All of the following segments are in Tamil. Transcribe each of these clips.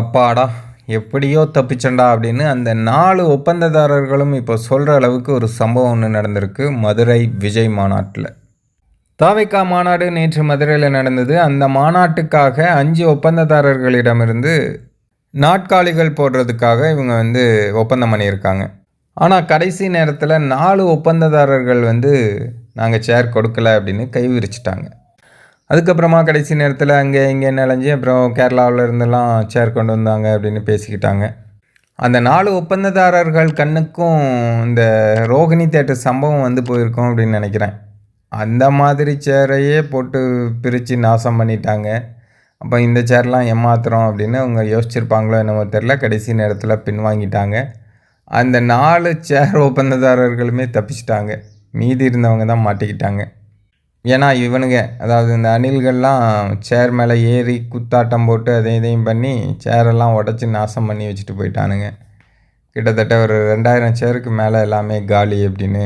அப்பாடா எப்படியோ தப்பிச்சண்டா அப்படின்னு அந்த நாலு ஒப்பந்ததாரர்களும் இப்போ சொல்கிற அளவுக்கு ஒரு சம்பவம் ஒன்று நடந்திருக்கு மதுரை விஜய் மாநாட்டில். தாவைக்கா மாநாடு நேற்று மதுரையில் நடந்தது. அந்த மாநாட்டுக்காக அஞ்சு ஒப்பந்ததாரர்களிடமிருந்து நாட்காலிகள் போடுறதுக்காக இவங்க வந்து ஒப்பந்தம் பண்ணியிருக்காங்க. ஆனால் கடைசி நேரத்தில் நாலு ஒப்பந்ததாரர்கள் வந்து நாங்கள் சேர் கொடுக்கல அப்படின்னு கை விரிச்சிட்டாங்க. அதுக்கப்புறமா கடைசி நேரத்தில் அங்கே இங்கே நிலஞ்சி அப்புறம் கேரளாவில் இருந்தெல்லாம் சேர் கொண்டு வந்தாங்க அப்படின்னு பேசிக்கிட்டாங்க. அந்த நாலு ஒப்பந்ததாரர்கள் கண்ணுக்கும் இந்த ரோகிணி தேட்டர் சம்பவம் வந்து போயிருக்கோம் அப்படின்னு நினைக்கிறேன். அந்த மாதிரி சேரையே போட்டு பிரித்து நாசம் பண்ணிட்டாங்க. அப்போ இந்த சேர்லாம் ஏமாத்துறோம் அப்படின்னு அவங்க யோசிச்சிருப்பாங்களோ என்னமோ தெரில கடைசி நேரத்தில் பின்வாங்கிட்டாங்க. அந்த நாலு சேர் ஒப்பந்ததாரர்களுமே தப்பிச்சிட்டாங்க. மீதி இருந்தவங்க தான் மாட்டிக்கிட்டாங்க. ஏன்னா இவனுங்க அதாவது இந்த அணில்கள்லாம் சேர் மேலே ஏறி குத்தாட்டம் போட்டு அதையும் இதையும் பண்ணி சேரெல்லாம் உடச்சி நாசம் பண்ணி வச்சுட்டு போயிட்டானுங்க. கிட்டத்தட்ட ஒரு ரெண்டாயிரம் சேருக்கு மேலே எல்லாமே காலி அப்படின்னு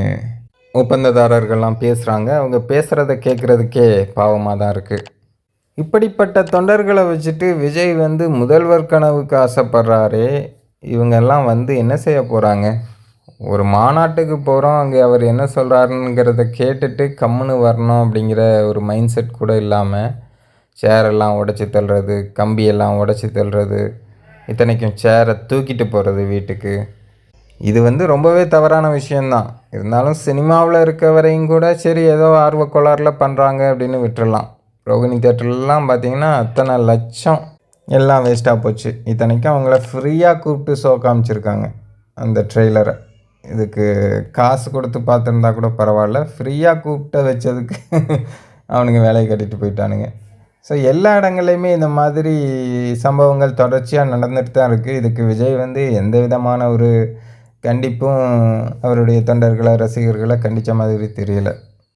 ஒப்பந்ததாரர்கள்லாம் பேசுகிறாங்க அவங்க பேசுகிறத கேட்குறதுக்கே பாவமாக தான் இருக்குது இப்படிப்பட்ட தொண்டர்களை வச்சுட்டு விஜய் வந்து முதல்வர் கனவுக்கு ஆசைப்படுறாரே இவங்கெல்லாம் வந்து என்ன செய்ய போகிறாங்க ஒரு மாநாட்டுக்கு போகிறோம் அங்கே அவர் என்ன சொல்கிறாருங்கிறத கேட்டுட்டு கம்முன்னு வரணும் அப்படிங்கிற ஒரு மைண்ட் செட் கூட இல்லாமல் சேரெல்லாம் உடச்சி தள்ளுறது கம்பியெல்லாம் உடச்சி தள்ளுறது இத்தனைக்கும் சேரை தூக்கிட்டு போகிறது வீட்டுக்கு. இது வந்து ரொம்பவே தவறான விஷயந்தான் இருந்தாலும் சினிமாவில் இருக்க வரையும் கூட சரி ஏதோ ஆர்வ கோளாறில் பண்ணுறாங்க அப்படின்னு விட்டுடலாம் ரோகிணி தேட்டர்லாம் பார்த்தீங்கன்னா அத்தனை லட்சம் எல்லாம் வேஸ்ட்டாக போச்சு. இத்தனைக்கும் அவங்கள ஃப்ரீயாக கூப்பிட்டு ஷோ காமிச்சிருக்காங்க அந்த ட்ரெய்லரை இதுக்கு காசு கொடுத்து பார்த்துருந்தா கூட பரவாயில்ல. ஃப்ரீயாக கூப்பிட்ட வச்சதுக்கு அவனுங்க வேலையை கட்டிட்டு போயிட்டானுங்க. ஸோ எல்லா இடங்கள்லையுமே இந்த மாதிரி சம்பவங்கள் தொடர்ச்சியாக நடந்துட்டு தான் இருக்குது இதுக்கு விஜய் வந்து எந்த விதமான ஒரு கண்டிப்பும் அவருடைய தொண்டர்களை ரசிகர்களை கண்டித்த மாதிரி தெரியலை.